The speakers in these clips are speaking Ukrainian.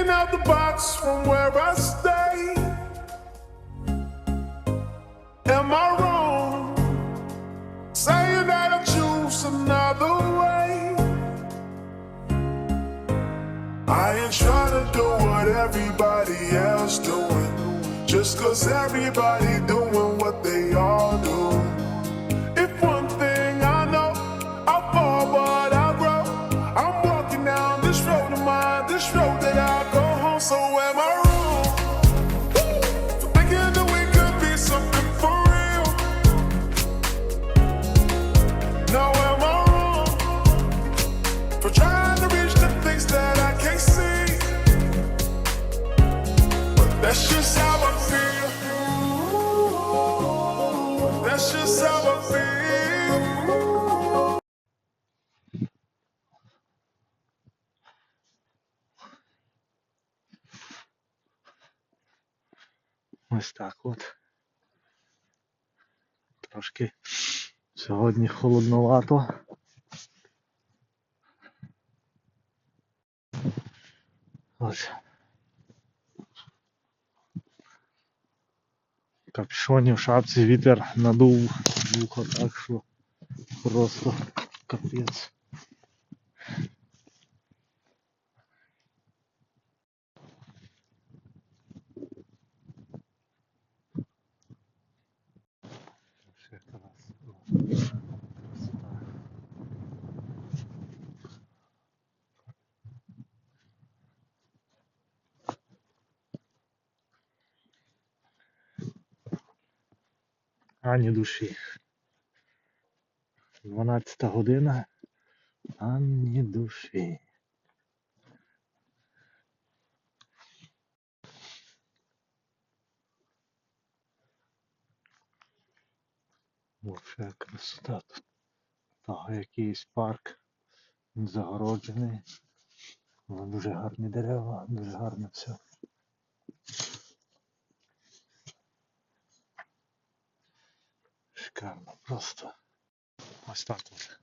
Thinking out the box from where I stay. Am I wrong? Saying that I choose another way. I ain't trying to do what everybody else doing. Just cause everybody doing what they all do. That's just how I feel. Ось так от. Трошки сьогодні холодновато. Ось. Капюшоні в шапці вітер надув вухо так, що просто капець. Ані душі. 12 година. Ані душі. Вообще красота тут. Того якийсь парк. Він загороджений. Дуже гарні дерева, дуже гарно все. Шикарно просто. Ось так от.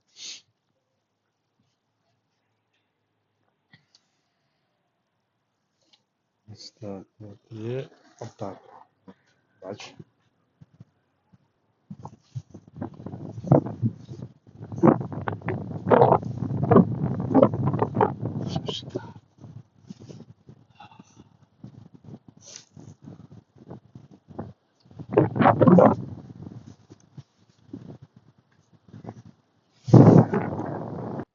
Ось так от є. Отак. Бачиш?